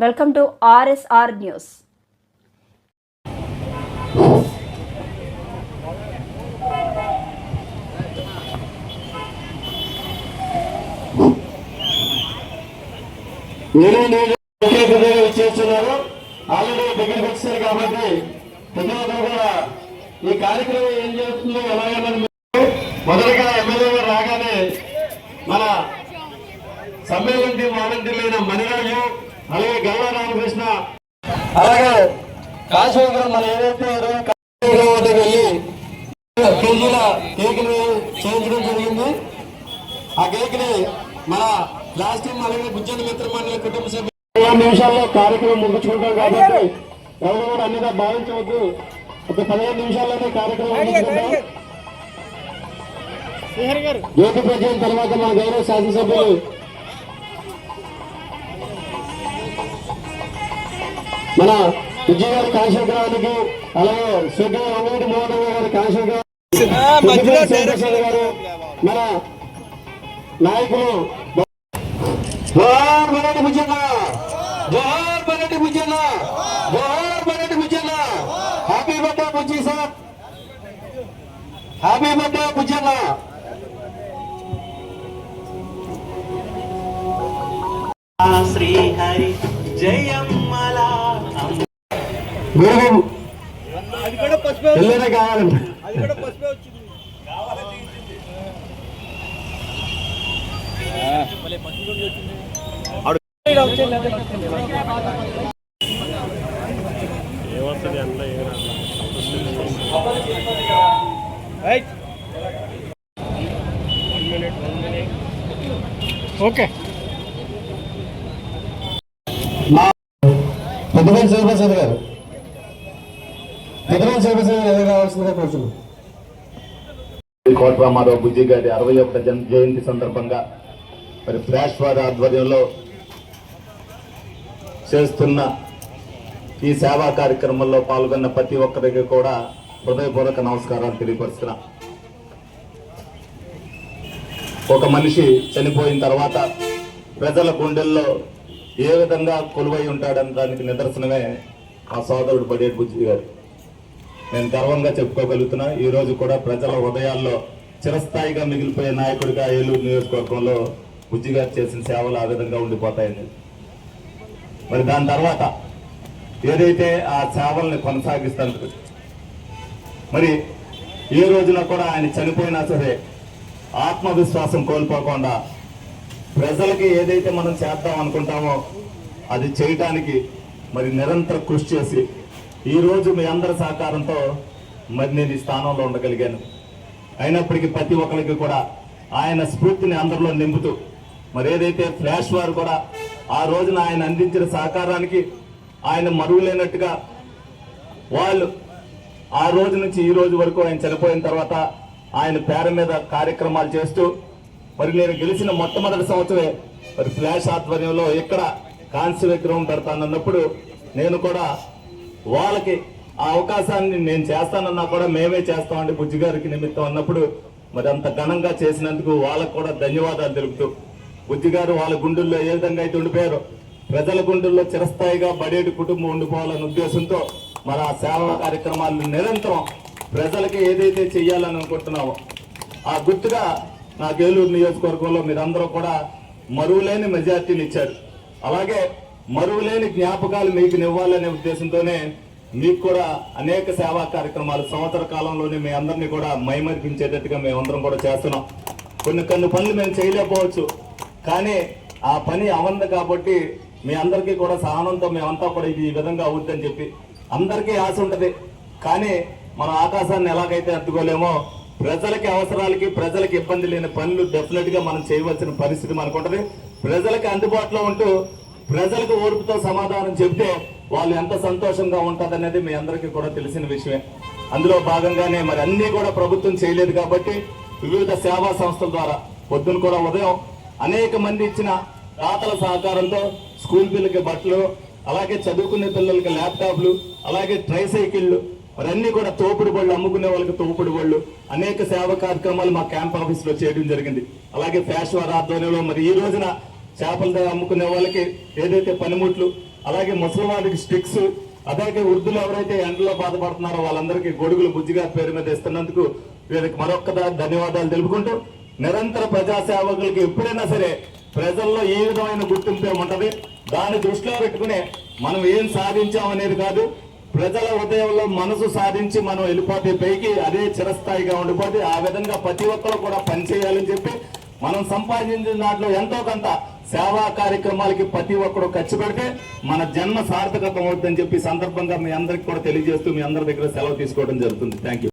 Welcome to RSR news. నేను already దగ్గరికి వచ్చారు కాబట్టి కూడా ఈ కార్యక్రమం ఏం చేస్తుందో ఎలాగన్నది మొదటగా ఎమ్మెల్యే గారు రాగానే మన సమ్మేళనకి వాలంటీర్లైన మణిరాజు అలాగే గల్లా రామకృష్ణ. అలాగే కాశీవరం మన ఏదైతే ఇరవై కాశీవరం వద్దకు వెళ్ళి కేజీల కేకులు చేయించడం జరిగింది. ఆ కేక్ని మన లాస్ట్ టైం అలాగే బుజ్జన మిత్ర మండలి కుటుంబ సభ్యులు పదిహేను నిమిషాల్లో కార్యక్రమం ముగించుకుంటాం కాబట్టి ఎవరు కూడా అన్నిగా భావించవద్దు. ఒక పదిహేను నిమిషాల్లోనే కార్యక్రమం ముగించుకుంటాం. జ్యోతి ప్రజల తర్వాత మన గౌరవ శాసనసభ్యులు మన విజయ గారి కాశీగ్రహానికి అలాగే స్వర్గీయ వంగటి మోహన్ గారి కాశీగ్రహం గారు మన నాయకులు జోహార్ బనటి బుజ్జన్న జోహార్ బనటి బుజ్జన్న జోహార్ బనటి Bujjanna happy birthday Bujji sir. Happy birthday Bujjanna Srihari జయమ్మలా గురువు పిల్లనే కావాలండి ఓకే మా పెద్దపల్లి శివప్రసాద్ గారు పెద్దపల్లి శివప్రసాద్ గారు. ఎదురు కావాల్సిందిగా కోరుతున్నాం కోట రామారావు బుజ్జి గారి అరవై ఒకట జన్ జయంతి సందర్భంగా మరి ఫ్లాష్ వారి ఆధ్వర్యంలో చేస్తున్న ఈ సేవా కార్యక్రమంలో పాల్గొన్న ప్రతి ఒక్కరికి కూడా హృదయపూర్వక నమస్కారాలు తెలియపరుస్తున్నా. ఒక మనిషి చనిపోయిన తర్వాత ప్రజల గుండెల్లో ఏ విధంగా కొలువై ఉంటాడని దానికి నిదర్శనమే ఆ సోదరుడు బడేటి బుజ్జి గారు. నేను గర్వంగా చెప్పుకోగలుగుతున్నా ఈ రోజు కూడా ప్రజల హృదయాల్లో చిరస్థాయిగా మిగిలిపోయే నాయకుడిగా ఏలూరు నియోజకవర్గంలో బుజ్జి గారు చేసిన సేవలు ఆ విధంగా ఉండిపోతాయని. మరి దాని తర్వాత ఏదైతే ఆ సేవల్ని కొనసాగిస్తాను మరి ఏ రోజున కూడా ఆయన చనిపోయినా సరే ఆత్మవిశ్వాసం కోల్పోకుండా ప్రజలకి ఏదైతే మనం చేద్దాం అనుకుంటామో అది చేయటానికి మరి నిరంతర కృషి చేసి ఈరోజు మీ అందరి సహకారంతో మరి నేను ఈ స్థానంలో ఉండగలిగాను. అయినప్పటికీ ప్రతి ఒక్కరికి కూడా ఆయన స్ఫూర్తిని అందరిలో నింపుతూ మరి ఏదైతే ఫ్లాష్ వారు కూడా ఆ రోజున ఆయన అందించిన సహకారానికి ఆయన మరువులేనట్టుగా వాళ్ళు ఆ రోజు నుంచి ఈ రోజు వరకు ఆయన చనిపోయిన తర్వాత ఆయన పేర మీద కార్యక్రమాలు చేస్తూ మరి నేను గెలిచిన మొట్టమొదటి సంవత్సరమే మరి ఫ్లాష్ ఆధ్వర్యంలో ఇక్కడ కాంస్య విగ్రహం పెడతానన్నప్పుడు నేను కూడా వాళ్ళకి ఆ అవకాశాన్ని నేను చేస్తానన్నా కూడా మేమే చేస్తామండి బుజ్జి గారికి నిమిత్తం అన్నప్పుడు మరి అంత ఘనంగా చేసినందుకు వాళ్ళకు కూడా ధన్యవాదాలు తెలుపుతూ బుజ్జి గారు వాళ్ళ గుండెల్లో ఏ విధంగా అయితే ఉండిపోయారో ప్రజల గుండెల్లో చిరస్థాయిగా బడేటి కుటుంబం ఉండిపోవాలనే ఉద్దేశంతో మరి ఆ సేవా కార్యక్రమాలను నిరంతరం ప్రజలకి ఏదైతే చేయాలని అనుకుంటున్నామో ఆ గుర్తుగా నాకు ఏలూరు నియోజకవర్గంలో మీరందరూ కూడా మరువులేని మెజార్టీని ఇచ్చారు. అలాగే మరువులేని జ్ఞాపకాలు మీకు నివ్వాలనే ఉద్దేశంతోనే మీకు కూడా అనేక సేవా కార్యక్రమాలు సంవత్సర కాలంలోనే మీ అందరినీ కూడా మైమర్పించేటట్టుగా మేమందరం కూడా చేస్తున్నాం. కొన్ని కొన్ని పనులు మేము చేయలేకపోవచ్చు. కానీ ఆ పని అవంది కాబట్టి మీ అందరికీ కూడా సహనంతో మేమంతా కూడా ఇది ఈ విధంగా అవుద్దని చెప్పి అందరికీ ఆశ ఉంటుంది. కానీ మన ఆకాశాన్ని ఎలాగైతే అడ్డుకోలేమో ప్రజలకి అవసరాలకి ప్రజలకి ఇబ్బంది లేని పనులు డెఫినెట్గా మనం చేయవలసిన పరిస్థితి మనకు ఉంటది ప్రజలకి అందుబాటులో ఉంటూ ప్రజలకు ఓర్పుతో సమాధానం చెబితే వాళ్ళు ఎంత సంతోషంగా ఉంటుంది మీ అందరికీ కూడా తెలిసిన విషయమే. అందులో భాగంగానే మరి అన్నీ కూడా ప్రభుత్వం చేయలేదు కాబట్టి వివిధ సేవా సంస్థల ద్వారా పొద్దున కూడా ఉదయం అనేక మంది ఇచ్చిన దాతల సహకారంతో స్కూల్ పిల్లలకి బట్టలు అలాగే చదువుకునే పిల్లలకి ల్యాప్టాప్లు అలాగే ట్రై సైకిళ్ళు మరి కూడా తోపుడు బళ్ళు అమ్ముకునే వాళ్ళకి తోపుడు బళ్ళు అనేక సేవా కార్యక్రమాలు మా క్యాంప్ ఆఫీస్లో చేయడం జరిగింది. అలాగే ఫ్యాష్ వారి ఆధ్వర్యంలో మరి ఈ రోజున చేపల అమ్ముకునే వాళ్ళకి ఏదైతే పనిముట్లు అలాగే ముసలివాడికి స్టిక్స్ అలాగే వృద్ధులు ఎవరైతే ఎండలో బాధపడుతున్నారో వాళ్ళందరికీ గొడుగులు బుజ్జిగా పేరు మీద ఇస్తున్నందుకు వీరికి మరొక్క ధన్యవాదాలు తెలుపుకుంటూ నిరంతర ప్రజాసేవకులకి ఎప్పుడైనా సరే ప్రజల్లో ఏ విధమైన గుర్తింపు ఉంటది దాన్ని దృష్టిలో పెట్టుకుని మనం ఏం సాధించామనేది కాదు ప్రజల హృదయంలో మనసు సాధించి మనం వెళ్ళిపోతే పైకి అదే చిరస్థాయిగా ఉండిపోతే ఆ విధంగా ప్రతి ఒక్కరు కూడా పనిచేయాలని చెప్పి మనం సంపాదించిన దాంట్లో ఎంతో కొంత సేవా కార్యక్రమాలకి ప్రతి ఒక్కరు ఖర్చు పెడితే మన జన్మ సార్థకతం అవుతుందని చెప్పి సందర్భంగా మీ అందరికి కూడా తెలియజేస్తూ మీ అందరి దగ్గర సెలవు తీసుకోవడం జరుగుతుంది. Thank you